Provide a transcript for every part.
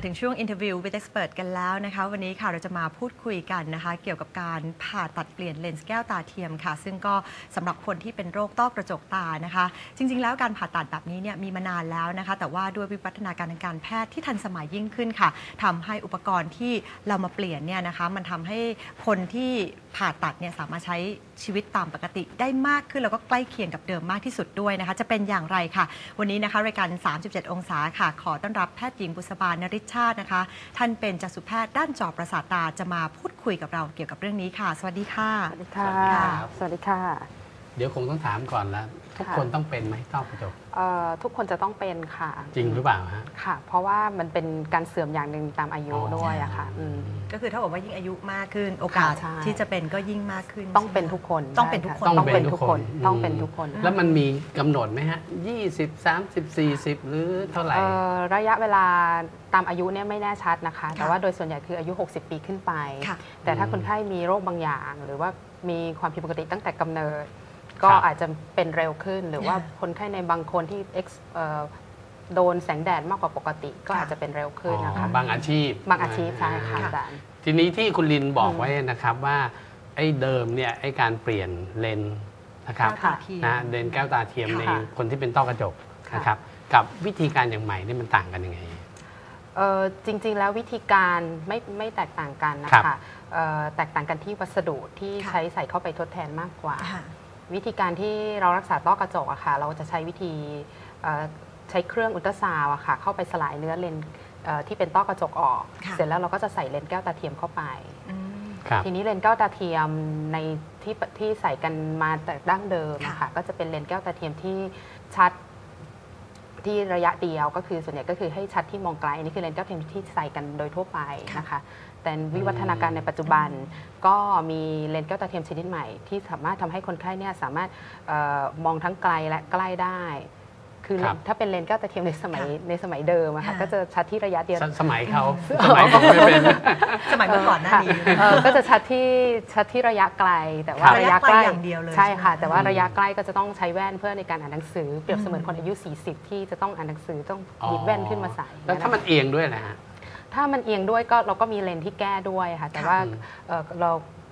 มาถึงช่วง Interview with Expert กันแล้วนะคะวันนี้ค่ะเราจะมาพูดคุยกันนะคะเกี่ยวกับการผ่าตัดเปลี่ยนเลนส์แก้วตาเทียมค่ะ ซึ่งก็สำหรับคนที่เป็นโรคต้อกระจกตานะคะ จริง ๆ แล้วการผ่าตัดแบบนี้เนี่ยมีมานานแล้วนะคะ แต่ว่าด้วยวิวัฒนาการทางการแพทย์ที่ทันสมัยยิ่งขึ้นค่ะทำให้อุปกรณ์ที่เรามาเปลี่ยนเนี่ยนะคะมันทำให้คนที่ผ่าตัดเนี่ยสามารถใช้ชีวิตตามปกติได้มากขึ้น แล้วก็ใกล้เคียงกับเดิมมากที่สุดด้วยนะคะ จะเป็นอย่างไรค่ะ วันนี้นะคะรายการ 37 องศาค่ะ ขอต้อนรับแพทย์หญิงบุษบานริชชาตินะคะ ท่านเป็นจักษุแพทย์ด้านจอประสาทตาจะมาพูดคุยกับเราเกี่ยวกับเรื่องนี้ค่ะ สวัสดีค่ะ สวัสดีค่ะ สวัสดีครับสวัสดีค่ะเดี๋ยวคงต้องถามก่อนแล้วทุกค่ะคนต้องเป็นไหมต้อกระจกเอ่อทุกคนจะต้องเป็นค่ะ จริงหรือเปล่าฮะค่ะ เพราะว่ามันเป็นการเสื่อมอย่างหนึ่งตามอายุอ๋อด้วยอะค่ะอืมก็คือถ้าบอกว่ายิ่งอายุมากขึ้นโอกาสใช่ที่จะเป็นก็ยิ่งมากขึ้น ต้องเป็นทุกคนต้องเป็นทุกคนใช่ะต้องเป็นทุกคนมต้องเป็นทุกคน แล้วมันมีกำหนดไหมฮะ20 30 40หรือเท่าไหร่เอ่อระยะเวลาตามอายุเนี่ยไม่แน่ชัดนะคะ แต่ว่าโดยส่วนใหญ่คืออายุ 60 ปีขึ้นไปค่ะแต่ถ้าอืมคนไข้มีโรคบางอย่าง หรือว่ามีความผิดปกติตั้งแต่กำเนิด ก็ครับอาจจะเป็นเร็วขึ้น หรือว่าค่ะคนไข้ในบางคนที่ ex เอ่อโดนแสงแดดมากกว่าปกติ ก็ค่ะอาจจะเป็นเร็วขึ้นอ๋นะคะอบางอาชีพ บางอาชีพใช่ค่ะอ่าอาจารย์ทีนี้ที่คุณลินบอกอืมไว้นะครับว่าไอ้เดิมเนี่ยไอ้การเปลี่ยนเลนส์นะครับแก้วตาเทียมนะเลนส์แก้วตาเทียมในค่ะคนที่เป็นต้อกระจกค่ะนะครับกับวิธีการอย่างใหม่นี่มันต่างกันยังไงเอ่อจริงๆแล้ววิธีการไม่ไม่แตกต่างกันนะครัคะบเอ่อแตกต่างกันที่วัสดุที่ค่ะใช้ใส่เข้าไปทดแทนมากกว่าค่ะ วิธีการที่เรารักษาต้อกระจกอะค่ะ เราจะใช้วิธีเอ่อใช้เครื่องอุลตราซาวด์อะค่ะ เข้าไปสลายเนื้อเลนส์เอ่อที่เป็นต้อกระจกออกค่ะเสร็จแล้วเราก็จะใส่เลนส์แก้วตาเทียมเข้าไปอืมครับทีนี้เลนส์แก้วตาเทียมในที่ที่ใส่กันมาแต่ดั้งเดิมอะค่ะค่ะ ก็จะเป็นเลนส์แก้วตาเทียมที่ชัด ที่ระยะเดียวก็คือส่วนใหญ่ก็คือให้ชัดที่มองไกลอันนี้คือเลนส์เก้าเทียมที่ใส่กันโดยทั่วไปนะคะ แต่วิวัฒนาการในปัจจุบัน ก็มีเลนส์แก้วตาเทียมชนิดใหม่ ที่สามารถทำให้คนไข้เนี่ยสามารถออมองทั้งไกลและใกล้ได้ คือครับถ้าเป็นเลนส์แก้วตาเทียมในสมัยค่ะในสมัยเดิมอะค่ะค่ะก็จะชัดที่ระยะเดียวสสมัยเขาสมัยผมไม่เป็น สมัยเมื่อก่อนหน้านี้ค่ะเอ่อก็จะชัดที่ชัดที่ระยะไกล แต่ว่าครับระยะใกล้ระยะไกลอย่างเดียวเลยใช่ค่ะใช่ไหมแต่ว่าอืมระยะใกล้ก็จะต้องใช้แว่นเพื่อในการอ่านหนังสือเปรียบเสมือนอืมคนอายุ 40 ที่จะต้องอ่านหนังสือต้องหยิบแว่นขึ้นมาใส่แล้วถ้ามันเอียงด้วยนะฮะถ้ามันเอียงด้วยก็เราก็มีเลนส์ที่แก้ด้วยค่ะ แต่ว่าอืมเอ่อเรา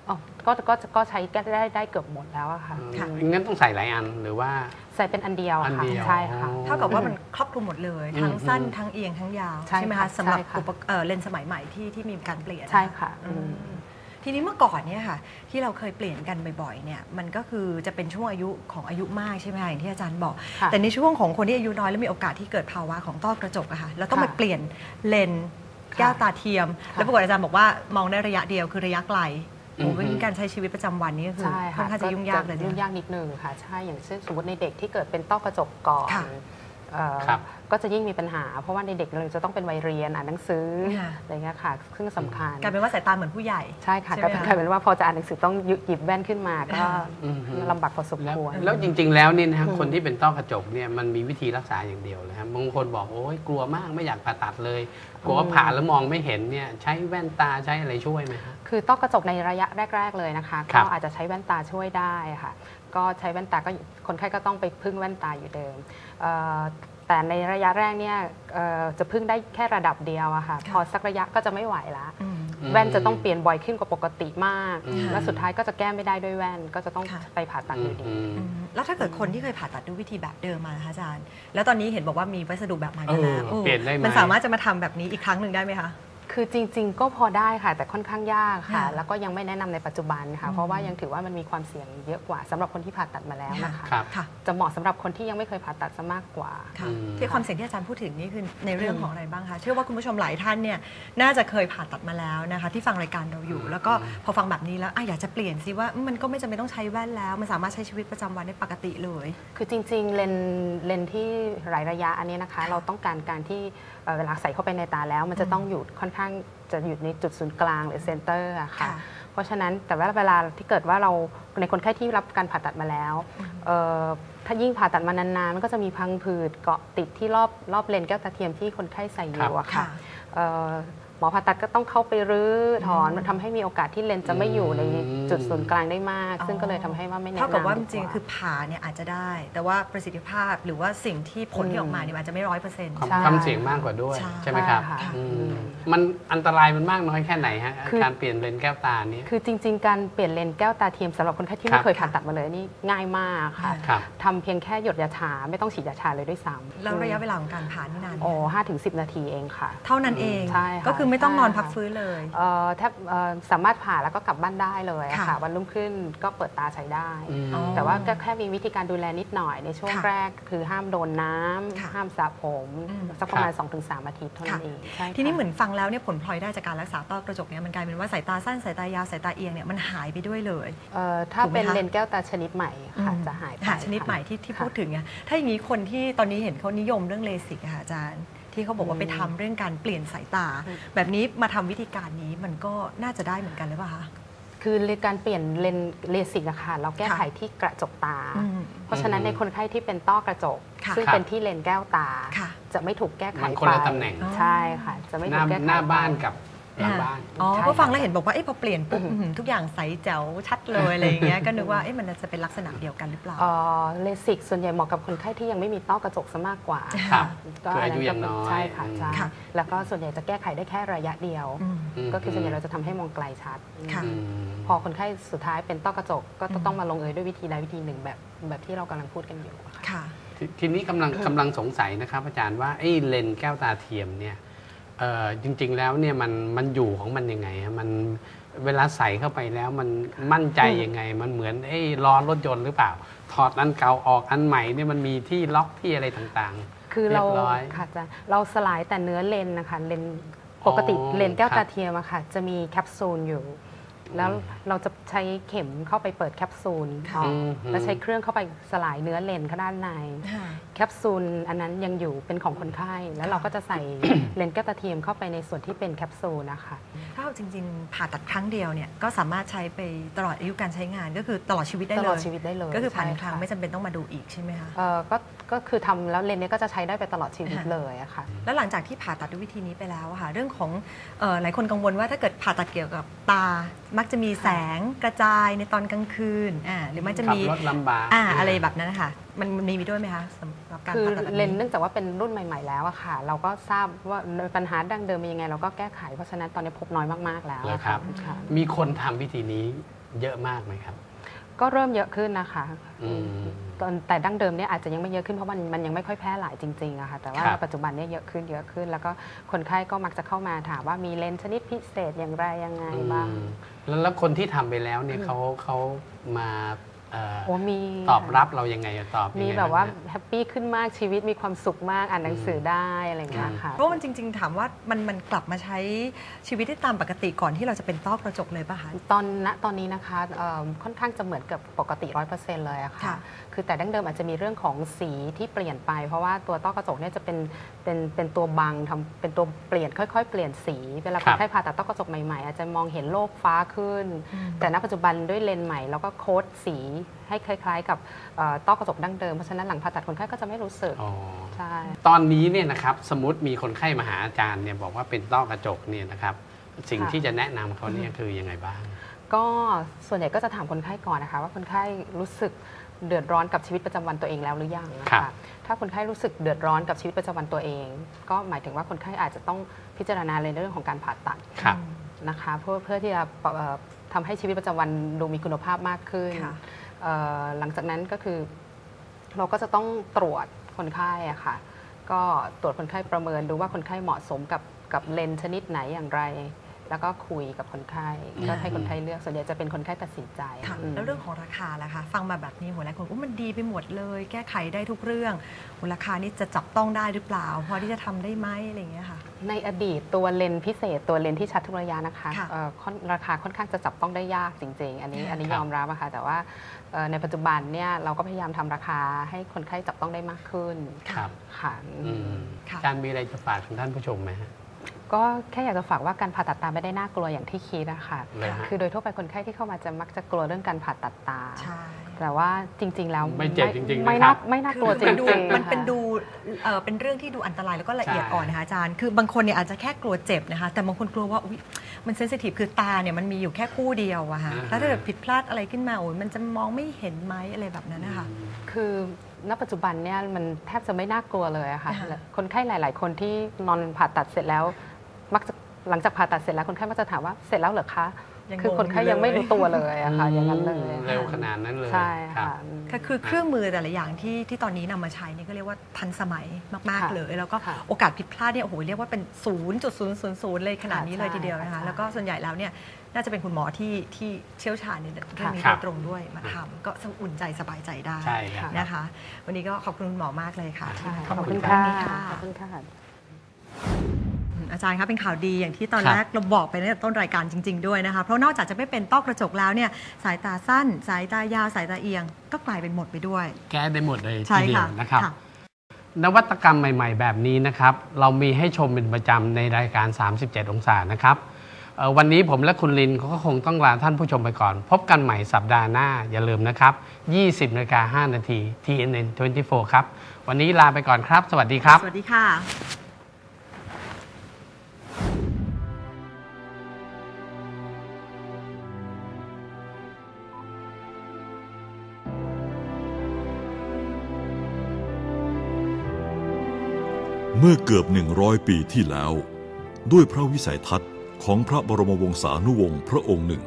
อ๋อก็ก็ก็ใช้แก้ได้ได้เกือบหมดแล้วอะค่ะ ค่ะอืมงั้นต้องใส่หลายอันหรือว่า ใส่เป็นอันเดียวอะอันค่ะเดียวใช่ค่ะ เท่ากับว่ามันครอบคลุมหมดเลยอืมทั้งสั้นอืมทั้งเอียง ทั้งยาวใช่ไหมค่ะคะสำหรับใช่ค่ะ อุปเอ่อเลนส์สมัยใหม่ที่ที่มีการเปลี่ยนใช่ค่ะอือืม มทีนี้เมื่อก่อนเนี่ยค่ะ ที่เราเคยเปลี่ยนกันบ่อยๆเนี่ยมันก็คือจะเป็นช่วงอายุของอายุมากใช่ไหมคะอย่างที่อาจารย์บอก ค่ะแต่ในช่วงของคนที่อายุน้อยแล้วมีโอกาสที่เกิดภาวะของต้อกระจกอะค่ะแล้วต้องค่ะมาเปลี่ยนเลนส์แก้วตาเทียมค่ะแล้วปรากฏอาจารย์บอกว่ามองได้ระยะเดียวคือระยะไกล โอ้อืมวิธีการใช้ชีวิตประจำวันนี่ก็คือใช่ค่อค่ะนข้างจะยุ่งยากเลยยุ่งเนี่ยยากนิดนึงค่ะใช่อย่างเช่นสมมติในเด็กที่เกิดเป็นต้อกระจกก่อนค่ะ เอ่อครับก็จะยิ่งมีปัญหา เพราะว่าในเด็กเราจะต้องเป็นวัยเรียนอ่านหนังสือค่ะ อะไรเงี้ยค่ะ ซึ่งสำคัญกลายเป็นว่าสายตาเหมือนผู้ใหญ่ ใช่ค่ะใช่ไหมก็เป็นคะ กลายเป็นว่าพอจะอ่านหนังสือต้องหยิบแว่นขึ้นมาก็อืมลำบากพอสมแล้วควร แล้วจริง ๆ แล้วนี่นะฮะอืมคนที่เป็นต้อกระจกเนี่ยมันมีวิธีรักษาอย่างเดียวเลยครับบางคนบอกโอ้ยกลัวมากไม่อยากผ่าตัดเลยกลัวว่าผ่าแล้วมองไม่เห็นเนี่ยใช้แว่นตาใช้อะไรช่วยไหมฮะ คือต้อกระจกในระยะแรก ๆ เลยนะคะ ครัก็บอาจจะใช้แว่นตาช่วยได้ค่ะ ก็ใช้แว่นตาก็คนไข้ก็ต้องไปพึ่งแว่นตาอยู่เดิมเอ่อแต่ในระยะแรกเนี่ยเอ่อจะพึ่งได้แค่ระดับเดียวอะค่ะค่ะพอสักระยะก็จะไม่ไหวละอืมแว่นจะต้องเปลี่ยนบ่อยขึ้นกว่าปกติมากอืมและสุดท้ายก็จะแก้ไม่ได้ด้วยแว่นก็จะต้องค่ะไปผ่าตัดอยู่ดีอืมอืมแล้วถ้าเกิดคนที่เคยผ่าตัดด้วยวิธีแบบเดิมมานะคะอาจารย์ แล้วตอนนี้เห็นบอกว่ามีวัสดุแบบใหม่มาแล้วเออเปลี่ยนได้ไหมมันสามารถจะมาทำแบบนี้อีกครั้งหนึ่งได้ไหมคะ คือจริง ๆ ก็พอได้ค่ะ แต่ค่อนข้างยากค่ะค่ะแล้วก็ยังไม่แนะนำในปัจจุบันค่ะอืมเพราะว่ายังถือว่ามันมีความเสี่ยงเยอะกว่าสำหรับคนที่ผ่าตัดมาแล้วนะคะครับค่ะจะเหมาะสำหรับคนที่ยังไม่เคยผ่าตัดซะมากกว่าค่ะอืมที่ความเสี่ยงที่อาจารย์พูดถึงนี่คือในเรื่องอืมของอะไรบ้างคะเชื่อว่าคุณผู้ชมหลายท่านเนี่ยน่าจะเคยผ่าตัดมาแล้วนะคะ ที่ฟังรายการเราอยู่ แล้วก็พอฟังแบบนี้แล้วอะอยากจะเปลี่ยนสิว่าอืมมันก็ไม่จำเป็นต้องใช้แว่นแล้ว มันสามารถใช้ชีวิตประจำวันได้ปกติเลย คือจริง ๆ เลนส์เลนส์ที่หลายระยะอันนี้นะคะ เราต้องการการที่เอ่อเวลาใส่เข้าไปในตาแล้ว มันจะต้องอยู่ค่อนข้างจะอยู่ในจุดศูนย์กลางหรือเซนเตอร์อะค่ะค่ะ เพราะฉะนั้นแต่ว่าเวลาที่เกิดว่าเราในคนไข้ที่รับการผ่าตัดมาแล้วเอ่อถ้ายิ่งผ่าตัดมานานๆมันก็จะมีพังผืดเกาะติดที่รอบรอบเลนส์แก้วตาเทียมที่คนไข้ใส่อยู่อะค่ะค่ะเอ่อ หมอผ่าตัดก็ต้องเข้าไปรื้อถอนอืมมันทำให้มีโอกาสที่เลนส์จะไม่อยู่ในจุดศูนย์กลางได้มาก ซึ่งก็เลยทำให้ว่าไม่แนะนำเท่ากับว่าจดีริงกๆคือผ่าเนี่ยอาจจะได้ แต่ว่าประสิทธิภาพหรือว่าสิ่งที่ผลที่ออกมาเนี่ยอาจจะไม่ร้อยเปอร์เซ็นต์ ความใช่ความเสี่ยงมากกว่าด้วย ใช่ ใช่ไหมครับใช่ค่ะ อืมอืมมันอันตรายมันมากน้อยแค่ไหนฮะคือการเปลี่ยนเลนส์แก้วตานี้ คือจริง ๆ การเปลี่ยนเลนส์แก้วตาเทียมสำหรับคนไข้ที่ครัไม่บ เคยผ่าตัดมาเลยนี่ง่ายมากค่ะครับ ทำเพียงแค่หยดยาชาไม่ต้องฉีดยาชาเลยด้วยซ้ำแล้วระยะเวลาของการผ่านี่นานไหมโอ้ห้าถึงสิบนาทีเองค่ะ เท่านั้นเอง ใช่ค่ะ ก็คือไม่ต้องนอนใช่ค่ะพักฟื้นเลยเอ่อแทบเอ่อสามารถผ่าแล้วก็กลับบ้านได้เลยอะค่ะ ค่ะวันรุ่งขึ้นก็เปิดตาใช้ได้ อืม อ๋อ แต่ว่าก็แค่มีวิธีการดูแลนิดหน่อยในช่วงค่ะแรก คือห้ามโดนน้ำค่ะห้ามสระผมอืมสักประมาณครับ2-3 อาทิตย์เท่านั้นเองใช่ค่ะ ทีนี้เหมือนฟังแล้วเนี่ยผลพลอยได้จากการรักษาต้อกระจกเนี่ยมันกลายเป็นว่าสายตาสั้นสายตายาวสายตาเอียงเนี่ยมันหายไปด้วยเลย เอ่อถ้าถูกไหมเป็นคะ เลนส์แก้วตาชนิดใหม่ค่ะอืมจะหายไปค่ะชนิดค่ะ ใหม่ที่ที่ค่ะ พูดถึงเนี่ยถ้าอย่างนี้คนที่ตอนนี้เห็นเขานิยมเรื่องเลสิกอะค่ะอาจารย์ ที่เขาบอกว่าอืมไปทำเรื่องการเปลี่ยนสายตาอืมแบบนี้มาทำวิธีการนี้มันก็น่าจะได้เหมือนกันหรือเปล่าคะ คือการเปลี่ยนเลนส์เลสิกอะค่ะเราแก้ไขค่ะที่กระจกตา อืม เพราะฉะนั้นอืมในคนไข้ที่เป็นต้อกระจก ค่ะซึ่งครับเป็นที่เลนส์แก้วตา ค่ะ จะไม่ถูกแก้ไขมันคนละไปตำแหน่ง ใช่ค่ะ จะไม่หถูน้ากแก้ไขหน้าบ้านไป กับ หลังบ้านอ๋อใช่ก็ฟังค่ะแล้วเห็นบอกว่าเอ๊ะพอเปลี่ยนปุ๊บอืมอื้อหือทุกอย่างใสแจ๋วชัดเลยอะไรอย่างเงี้ยก็นึกว่าเอ๊ะมันจะเป็นลักษณะเดียวกันหรือเปล่าเอ่อเลสิกส่วนใหญ่เหมาะกับคนไข้ที่ยังไม่มีต้อกระจกซะมากกว่าครับก็คืออายุนยันั้นงก็น้อยใช่ค่ะใช่ค่ะแล้วก็ส่วนใหญ่จะแก้ไขได้แค่ระยะเดียวอืมมก็คือส่วนใหญ่เราจะทำให้มองไกลชัดค่ะอืมพอคนไข้สุดท้ายเป็นต้อกระจกก็อืมต้องมาลงเอยด้วยวิธีใดวิธีหนึ่งแบบแบบที่เรากำลังพูดกันอยู่อะค่ะค่ะททีนี้กำลังกำลังสงสัยนะครับอาจารย์ว่าไอ้เลนส์แก้วตาเทียมเนี่ยเอ่อ จริง ๆ แล้วเนี่ยมันมันอยู่ของมันยังไงฮะมันเวลาใส่เข้าไปแล้วมันมั่นใจยังไง มันเหมือนไอ้ล้อรถยนต์หรือเปล่า ถอดอันเก่าออกอันใหม่เนี่ยมันมีที่ล็อกที่อะไรต่างคือเราเรียบร้อยค่ะอาจะเราสลายแต่เนื้อเลนส์นะคะเลนส์ปกติอ๋อเลนส์แก้วครัตาบเทียมอะค่ะ จะมีแคปซูลอยู่ แล้วอืมเราจะใช้เข็มเข้าไปเปิดแคปซูลออกอืมแล้วใช้เครื่องเข้าไปสลายเนื้อเลนส์ข้างด้านในค่ะแคปซูลอันนั้นยังอยู่เป็นของคนไข้ แล้วเราก็จะใส่เลนส์แก้วตาเทียมเข้าไปในส่วนที่เป็นแคปซูลนะคะถ้าเอาจริง ๆ ผ่าตัดครั้งเดียวเนี่ยก็สามารถใช้ไปตลอดอายุการใช้งาน ก็คือตลอดชีวิตได้ตเลยลอดชีวิตได้เลยก็คือผ่านหนึ่งใช่ครั้งค่ะไม่จำเป็นต้องมาดูอีกใช่ไหมคะเอ่อก็ก็คือทำแล้วเลนส์เนี้ยก็จะใช้ได้ไปตลอดชีวิตค่ะเลยอะค่ะแล้วหลังจากที่ผ่าตัดด้วยวิธีนี้ไปแล้วอะค่ะเรื่องของเออหลายคนกังวลว่าถ้าเกิดผ่าตัดเกี่ยวกับตามักจะมีแสงกระจายในตอนกลางคืนอ่าหรือมันจะขับมีรถลำบาก อ่าอะไรแบบนั้นนะคะมันมันมีด้วยไหมคะสำหรับการคือผ่าตัดแบบเลนส์นี้ เนื่องจากว่าเป็นรุ่นใหม่ ๆ แล้วอะค่ะ เราก็ทราบว่าปัญหาดั้งเดิมเป็นยังไง เราก็แก้ไขเพราะฉะนั้นตอนนี้พบน้อยมากๆแล้วเหรออะครับ ค่ะ มีคนทำวิธีนี้เยอะมากไหมครับ ก็เริ่มเยอะขึ้นนะคะอืมตอนแต่ดั้งเดิมเนี่ยอาจจะยังไม่เยอะขึ้นเพราะมันมันยังไม่ค่อยแพร่หลายจริงๆอะค่ะแต่ว่าครับปัจจุบันเนี่ยเยอะขึ้นเยอะขึ้น แล้วก็คนไข้ก็มักจะเข้ามาถามว่ามีเลนส์ชนิดพิเศษอย่างไรยังไงบ้างอืมแล้วแล้วคนที่ทำไปแล้วเนี่ยเขาเขามาเอ่อ โอ้มีตอบรับเรายังไงตอบยังไงมีแบบว่างฮะแฮปปี้ขึ้นมากชีวิตมีความสุขมากอ่านหนังสือได้อะไรอย่างเงี้ยค่ะเพราะมันจริง ๆ ถามว่ามันมันกลับมาใช้ชีวิตได้ตามปกติก่อนที่เราจะเป็นต้อกระจกเลยป่ะคะตอนณตอนนี้นะคะเอิ่มค่อนข้างจะเหมือนกับปกติ100%เลยอะค่ะค่ะคือแต่ดั้งเดิมอาจจะมีเรื่องของสีที่เปลี่ยนไป เพราะว่าตัวต้อกระจกเนี่ยจะเป็นเป็นเป็นตัวบังทำเป็นตัวเปลี่ยนค่อย ๆ เปลี่ยนสีเวลาคครับนไข้ผ่าตัดต้อกระจกใหม่ๆอาจจะมองเห็นโลกฟ้าขึ้นอืมแต่ณปัจจุบันด้วยเลนส์ใหม่แล้วก็โค้ดสีให้คล้ายๆ กับเอ่อต้อกระจกดั้งเดิม เพราะฉะนั้นหลังผ่าตัดคนไข้ก็จะไม่รู้สึกอ๋อใช่ ตอนนี้เนี่ยนะครับสมมติมีคนไข้มาหาอาจารย์เนี่ยบอกว่าเป็นต้อกระจกเนี่ยนะครับ สิ่งค่ะ ที่จะแนะนำเขาเนี่ยคือยังไงบ้าง ก็ส่วนใหญ่ก็จะถามคนไข้ก่อนนะคะ ว่าคนไข้รู้สึกเดือดร้อนกับชีวิตประจำวันตัวเองแล้วหรือยังนะครัคะบ ถ้าคนไข้รู้สึกเดือดร้อนกับชีวิตประจำวันตัวเอง ก็หมายถึงว่าคนไข้อาจจะต้องพิจารณาในเรื่องของการผ่าตัด ครับ นะคะเพื่อเพื่อที่จะเอ่อทำให้ชีวิตประจำวันดูมีคุณภาพมากขึ้น ค่ะเอ่อ หลังจากนั้นก็คือ เราก็จะต้องตรวจคนไข้อะค่ะ ก็ตรวจคนไข้ประเมินดูว่าคนไข้เหมาะสมกับกับเลนส์ชนิดไหนอย่างไร แล้วก็คุยกับคนไข้ก็ให้คนไข้เลือกส่วนใหญ่จะเป็นคนไข้ตัดสินใจค่ะอืมแล้วเรื่องของราคาล่ะคะ ฟังมาแบบนี้หัวหลายคนอุ้มันดีไปหมดเลย แก้ไขได้ทุกเรื่องหัวราคานี่จะจับต้องได้หรือเปล่า พอที่จะทำได้ไหมอะไรอย่างเงี้ยค่ะ ในอดีตตัวเลนส์พิเศษตัวเลนส์ที่ชัดทุกระยะนะคะค่ะเอ่อค่อนราคาค่อนข้างจะจับต้องได้ยากจริง ๆ อันนี้ค่ะอันนี้ครับยอมรับอะค่ะแต่ว่าเอ่อในปัจจุบันเนี่ยเราก็พยายามทำราคาให้คนไข้จับต้องได้มากขึ้นครับค่ะอืมค่ะอาจารย์มีอะไรจะฝากถึงท่านผู้ชมไหมฮะ ก็แค่อยากจะฝากว่าการผ่าตัดตาไม่ได้น่ากลัวอย่างที่คิดนะคะเลยฮะ คือโดยทั่วไปคนไข้ที่เข้ามาจะมักจะกลัวเรื่องการผ่าตัดตา ใช่ แต่ว่าจริง ๆ แล้วไม่เจ็บจริงๆไม่นะครัน่าบไม่น่ากลัวจคือมันดูริงๆมันเป็นค่ะดูเอ่อเป็นเรื่องที่ดูอันตรายแล้วก็ละเอียดใช่อ่อนนะคะอาจารย์ คือบางคนเนี่ยอาจจะแค่กลัวเจ็บนะคะ แต่บางคนกลัวว่าอุ๊ยมันเซนซิทีฟคือตาเนี่ยมันมีอยู่แค่คู่เดียวอะค่ะแล้วถ้าเกิดผิดพลาดอะไรขึ้นมาโอ้ยมันจะมองไม่เห็นไหมอะไรแบบนั้นนะคะ คือณปัจจุบันเนี่ยมันแทบจะไม่น่ากลัวเลยอะค่ะค่ะและคนไข้หลาย ๆ คนที่นอนผ่าตัดเสร็จแล้ว มักจะหลังจากผ่าตัดเสร็จแล้วคนไข้มักจะถามว่าเสร็จแล้วเหรอคะยังคือคนไข้งงอยู่ยังไม่เลยรู้ตัวเลยอะค่ะ อย่างนั้นเลยเร็วขนาดนั้นเลยใช่รับค่ะค่ะคือเครื่องมือแต่ละอย่างที่ที่ตอนนี้นำมาใช้เนี่ยก็เรียกว่าทันสมัยมากค่ะๆเลย แล้วก็ค่ะโอกาสผิดพลาดเนี่ยโอ้โหเรียกว่าเป็นศูนย์จุดศูนย์ศูนย์ศูนย์เลยขนาดนี้เลยใช่ทีเดียวนะคะใช่แล้วก็ส่วนใหญ่แล้วเนี่ยน่าจะเป็นคุณหมอที่ที่เชี่ยวชาญในเรื่องนี้ครัโดบยตรงด้วยมาทำก็อุ่นใจสบายใจได้ใช่ครับนะคะ วันนี้ก็ขอบคุณคุณหมอมากเลยค่ะใช่ที่ขอบมาคุณยค่ะเรื่องนี้ขอบคุณค่ะ อืมอาจารย์คะเป็นข่าวดีอย่างที่ตอนครับแรกเราบอกไปตั้งแต่ต้นรายการจริง ๆ ด้วยนะคะ เพราะนอกจากจะไม่เป็นต้อกระจกแล้วเนี่ยสายตาสั้น สายตายาวสายตาเอียง ก็กลายเป็นหมดไปด้วย แก้ได้หมดเลยใช่ทีเดียค่ะวนะครับค่ะนวัตกรรมใหม่ ๆ แบบนี้นะครับ เรามีให้ชมเป็นประจำในรายการ 37 องศานะครับเอ่อวันนี้ผมและคุณลินก็คงต้องลาท่านผู้ชมไปก่อน พบกันใหม่สัปดาห์หน้า อย่าลืมนะครับ 20นาฬิกา5นาที TNN 24 ครับ วันนี้ลาไปก่อนครับ สวัสดีครับ สวัสดีค่ะ เมื่อเกือบหนึ่งร้อยปีที่แล้ว ด้วยพระวิสัยทัศน์ของพระบรมวงศานุวงศ์พระองค์หนึ่ง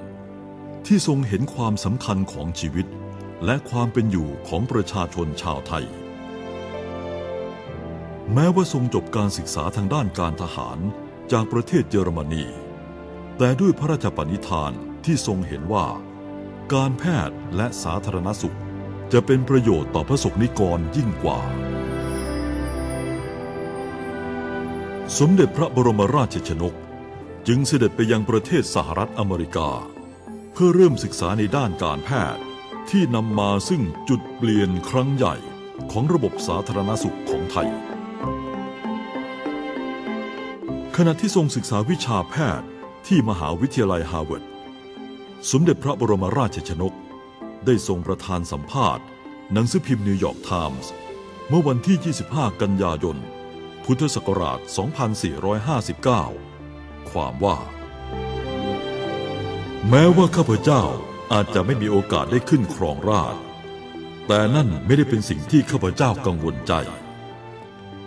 ที่ทรงเห็นความสำคัญของชีวิต และความเป็นอยู่ของประชาชนชาวไทย แม้ว่าทรงจบการศึกษาทางด้านการทหารจากประเทศเยอรมนี แต่ด้วยพระราชปณิธานที่ทรงเห็นว่า การแพทย์และสาธารณสุขจะเป็นประโยชน์ต่อพระสงฆ์นิกรยิ่งกว่า สมเด็จพระบรมราชชนก จึงเสด็จไปยังประเทศสหรัฐอเมริกา เพื่อเริ่มศึกษาในด้านการแพทย์ที่นำมาซึ่งจุดเปลี่ยนครั้งใหญ่ของระบบสาธารณสุขของไทย ขณะที่ทรงศึกษาวิชาแพทย์ที่มหาวิทยาลัยฮาร์วาร์ดสมเด็จพระบรมราชชนก ได้ทรงประธานสัมภาษณ์ หนังสือพิมพ์นิวยอร์กไทมส์เมื่อวันที่ 25 กันยายน พุทธศักราช 2459 ความว่า แม้ว่าข้าพเจ้าอาจจะไม่มีโอกาสได้ขึ้นครองราช แต่นั่นไม่ได้เป็นสิ่งที่ข้าพเจ้ากังวลใจ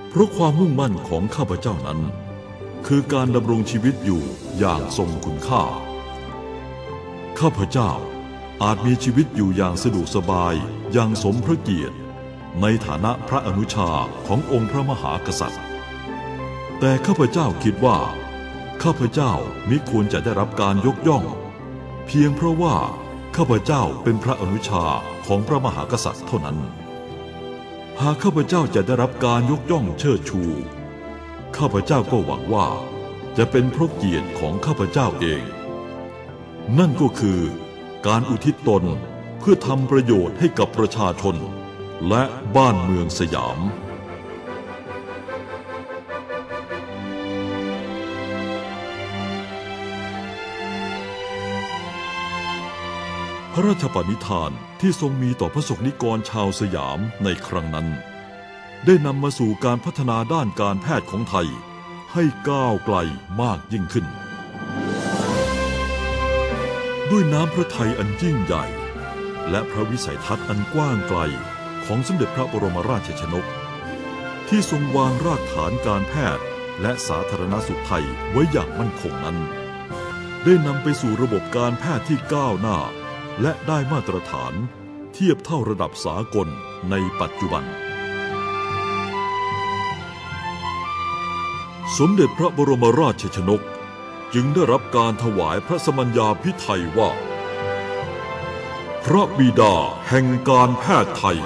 เพราะความมุ่งมั่นของข้าพเจ้านั้น คือการดำรงชีวิตอยู่อย่างทรงคุณค่า ข้าพเจ้าอาจมีชีวิตอยู่อย่างสะดวกสบายอย่างสมพระเกียรติในฐานะพระอนุชาขององค์พระมหากษัตริย์ แต่ข้าพเจ้าคิดว่า ข้าพเจ้ามิควรจะได้รับการยกย่อง เพียงเพราะว่า ข้าพเจ้าเป็นพระอนุชาของพระมหากษัตริย์เท่านั้น หากข้าพเจ้าจะได้รับการยกย่องเชิดชู ข้าพเจ้าก็หวังว่า จะเป็นเพราะเกียรติของข้าพเจ้าเอง นั่นก็คือการอุทิศตนเพื่อทำประโยชน์ให้กับประชาชน และบ้านเมืองสยาม ระราชปณิธานที่ทรงมีต่อพระสงฆ์นิกรชาวสยามในครั้งนั้น ได้นำมาสู่การพัฒนาด้านการแพทย์ของไทย ให้ก้าวไกลมากยิ่งขึ้น ด้วยน้ำพระทัยอันยิ่งใหญ่ และพระวิสัยทัศน์อันกว้างไกลของสมเด็จพระบรมราชชนก ที่ทรงวางรากฐานการแพทย์และสาธารณสุขไทยไว้อย่างมั่นคงนั้น ได้นำไปสู่ระบบการแพทย์ที่ก้าวหน้า และได้มาตรฐานเทียบเท่าระดับสากลในปัจจุบัน สมเด็จพระบรมราชชนก จึงได้รับการถวายพระสมัญญาพิไทยว่า พระบิดาแห่งการแพทย์ไทย